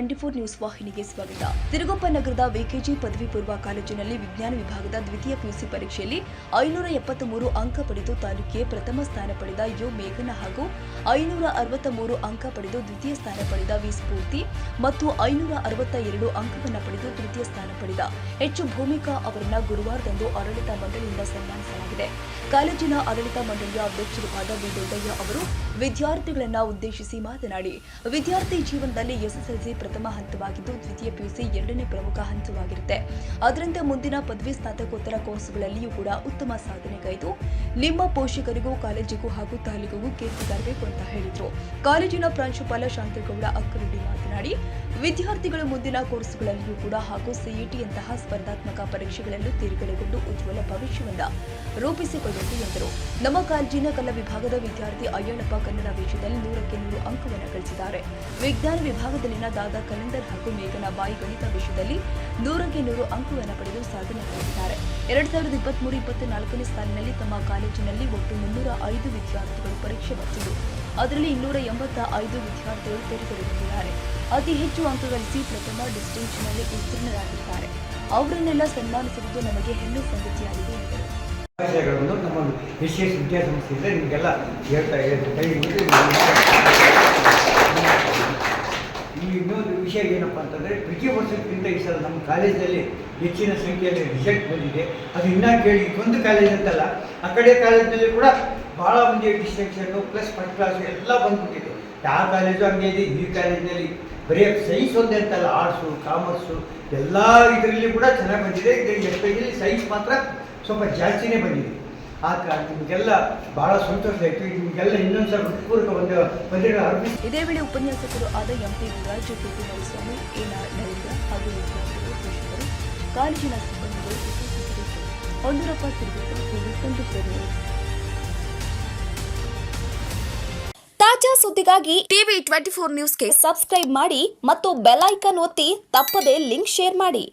TV twenty four news ವಾಹಿನಿಗೆ ಸ್ವಾಗತ. ತಿರುಗೊಪ್ಪ ನಗರದ ವಿಕೆಜಿ ಪದವಿ ಪೂರ್ವ ಕಾಲೇಜಿನಲ್ಲಿ ವಿಜ್ಞಾನ ವಿಭಾಗದ ದ್ವಿತೀಯ ಪಿಯುಸಿ ಪರೀಕ್ಷೆಯಲ್ಲಿ ಐನೂರ ಎಪ್ಪತ್ತ ಮೂರು ಅಂಕ ಪಡೆದು ತಾಲೂಕಿಗೆ ಪ್ರಥಮ ಸ್ಥಾನ ಪಡೆದ ಯು ಮೇಘನ ಹಾಗೂ ಐನೂರ ಅರವತ್ತ ಮೂರು ಅಂಕ ಪಡೆದು ದ್ವಿತೀಯ ಸ್ಥಾನ ಪಡೆದ ವಿ ಸ್ಫೂರ್ತಿ ಮತ್ತು ಐನೂರ ಅರವತ್ತ ಎರಡು ಅಂಕವನ್ನು ಪಡೆದು ತೃತೀಯ ಸ್ಥಾನ ಪಡೆದ. ಎಚ್ ಭೂಮಿಕಾ ಅವರನ್ನು ಗುರುವಾರದಂದು ಆಡಳಿತ ಮಂಡಳಿಯಿಂದ ಸನ್ಮಾನಿಸಲಾಗಿದೆ. ಕಾಲೇಜಿನ ಆಡಳಿತ ಮಂಡಳಿಯ ಅಧ್ಯಕ್ಷರಾದ ವಿ ದೊಡ್ಡಯ್ಯ ಅವರು ವಿದ್ಯಾರ್ಥಿಗಳನ್ನು ಉದ್ದೇಶಿಸಿ ಮಾತನಾಡಿ, ವಿದ್ಯಾರ್ಥಿ ಜೀವನದಲ್ಲಿ ಎಸ್ಎಸ್ಎಲ್ಸಿ ಪ್ರಥಮ ಹಂತವಾಗಿದ್ದು ದ್ವಿತೀಯ ಪಿಯುಸಿ ಎರಡನೇ ಪ್ರಮುಖ ಹಂತವಾಗಿರುತ್ತೆ. ಅದರಂತೆ ಮುಂದಿನ ಪದವಿ ಸ್ನಾತಕೋತ್ತರ ಕೋರ್ಸ್ಗಳಲ್ಲಿಯೂ ಕೂಡ ಉತ್ತಮ ಸಾಧನೆಗೈದು. ನಿಮ್ಮ ಪೋಷಕರಿಗೂ, ಕಾಲೇಜಿಗೂ ಹಾಗೂ ತಾಲೂಕಿಗೂ ಕೀರ್ತಿ ತರಬೇಕು ಅಂತ ಹೇಳಿದ್ರು. ಕಾಲೇಜಿನ ಪ್ರಾಂಶುಪಾಲ ಶಾಂತಗೌಡ ಅಕ್ಕರೆಡ್ಡಿ ಮಾತನಾಡಿ, ವಿದ್ಯಾರ್ಥಿಗಳು ಮುಂದಿನ ಕೋರ್ಸ್ಗಳಲ್ಲಿಯೂ ಕೂಡ ಹಾಗೂ ಸಿಇಟಿಯಂತಹ ಸ್ಪರ್ಧಾತ್ಮಕ ಪರೀಕ್ಷೆಗಳಲ್ಲೂ ತೀರ್ಗಡೆಗೊಂಡು ಉಜ್ವಲ ಭವಿಷ್ಯವನ್ನು ರೂಪಿಸಿಕೊಳ್ಳಬೇಕು ಎಂದರು. ನಮ್ಮ ಕಾಲೇಜಿನ ಕಲಾ ವಿಭಾಗದ ವಿದ್ಯಾರ್ಥಿ ಅಯ್ಯಣ್ಣಪ್ಪ ಕನ್ನಡ ವೇಷದಲ್ಲಿ ನೂರಕ್ಕೆ ನೂರು ಅಂಕವನ್ನು ಗಳಿಸಿದ್ದಾರೆ. ವಿಜ್ಞಾನ ವಿಭಾಗದಲ್ಲಿನ ದಾದಾ ಕಲಂದರ್ ಹಾಗೂ ಮೇಘನ ಬಾಯಿ ಗಣಿತ ವಿಷಯದಲ್ಲಿ ನೂರಕ್ಕೆ ನೂರು ಅಂಕವನ್ನು ಪಡೆದು ಸಾಧನೆ ಮಾಡಿದ್ದಾರೆ. ಎರಡ್ ಸಾವಿರದ ಇಪ್ಪತ್ಮೂರು ಇಪ್ಪತ್ನಾಲ್ಕನೇ ಸಾಲಿನಲ್ಲಿ ತಮ್ಮ ಕಾಲೇಜಿನಲ್ಲಿ ಒಟ್ಟು ಮುನ್ನೂರ ಐದು ವಿದ್ಯಾರ್ಥಿಗಳು ಪರೀಕ್ಷೆ ಬರೆದಿದ್ದು, ಅದರಲ್ಲಿ ಇನ್ನೂರ ಎಂಬತ್ತ ಐದು ವಿದ್ಯಾರ್ಥಿಗಳು ತೆರೆದುಕೊಂಡಿದ್ದಾರೆ ಅತಿ ಹೆಚ್ಚು ಅಂಕ ಗಳಿಸಿ ಪ್ರಥಮ ಡಿಸ್ಟಿಂಕ್ಷನ್ನಲ್ಲಿ ಉತ್ತೀರ್ಣರಾಗಿದ್ದಾರೆ. ಅವರನ್ನೆಲ್ಲ ಸನ್ಮಾನಿಸುವುದು ನಮಗೆ ಹೆಮ್ಮೆ ಸಂಗತಿಯಾಗಿದೆ ಎಂದರು. ವಿಷಯಗಳನ್ನು ನಮ್ಮ ವಿಶೇಷ ವಿದ್ಯಾಸಂಸ್ಥೆಯಿಂದ ನಿಮಗೆಲ್ಲ ಹೇಳ್ತಾ ಈ ಇನ್ನೊಂದು ವಿಷಯ ಏನಪ್ಪ ಅಂತಂದರೆ, ಪ್ರತಿ ವರ್ಷಕ್ಕಿಂತ ಈ ಸಲ ನಮ್ಮ ಕಾಲೇಜಲ್ಲಿ ಹೆಚ್ಚಿನ ಸಂಖ್ಯೆಯಲ್ಲಿ ರಿಸಲ್ಟ್ ಬಂದಿದೆ. ಅದು ಇನ್ನೂ ಕೇಳಿ ಒಂದು ಕಾಲೇಜ್ ಅಂತಲ್ಲ, ಆ ಕಡೆ ಕಾಲೇಜಲ್ಲಿ ಕೂಡ ಭಾಳ ಮಂದಿ ಡಿಸ್ಟಿಂಕ್ಷನ್ನು ಪ್ಲಸ್ ಫಸ್ಟ್ ಕ್ಲಾಸ್ ಎಲ್ಲ ಬಂದ್ಬಿಟ್ಟಿದೆ ಯಾವ ಕಾಲೇಜು ಹಂಗೆ ಇದೆ, ಈ ಕಾಲೇಜಿನಲ್ಲಿ ಬರೀ ಸೈನ್ಸ್ ಒಂದೇ ಅಂತಲ್ಲ ಆರ್ಟ್ಸು ಕಾಮರ್ಸು ಎಲ್ಲ ಇದರಲ್ಲಿ ಕೂಡ ಚೆನ್ನಾಗಿ ಬಂದಿದೆ. ಇದರಲ್ಲಿ ಎಸ್ಪೆಷಲಿ ಸೈನ್ಸ್ ಮಾತ್ರ ಸ್ವಲ್ಪ ಜಾಸ್ತಿನೇ ಬಂದಿದೆ. ಆ ಕಾರಣ ನಿಮಗೆಲ್ಲ ಬಹಳ ಸಂತೋಷ ಆಯಿತು. ನಿಮಗೆಲ್ಲ ಇನ್ನೊಂದು ಸಲ ಹೃತ್ಪೂರ್ವಕ ಒಂದು ಬಂದಿರೋ ಅರ್ಪಿಸಿ ಇದೇ ವೇಳೆ ಉಪನ್ಯಾಸಕರು ಆದ MP Gururaj PP Mariswamy A Narendra ಹಾಗೂ ವಿದ್ಯಾರ್ಥಿಗಳು ಪೋಷಕರು ಕಾಲೇಜಿನ ಸಿಬ್ಬಂದಿಗಳು ಉಪಸ್ಥಿತರಿದ್ದರು. ಹೊಂದೂರಪ್ಪ ಸಿರಿಗೆಟ್ಟು ಟಿವಿ ತಾಜಾ ಸುದ್ದಿಗಾಗಿ ಟಿವಿ ಟ್ವೆಂಟಿ ಫೋರ್ ನ್ಯೂಸ್ಗೆ ಸಬ್ಸ್ಕ್ರೈಬ್ ಮಾಡಿ ಮತ್ತು ಬೆಲ್ ಐಕನ್ ಒತ್ತಿ ತಪ್ಪದೇ ಲಿಂಕ್ ಶೇರ್ ಮಾಡಿ.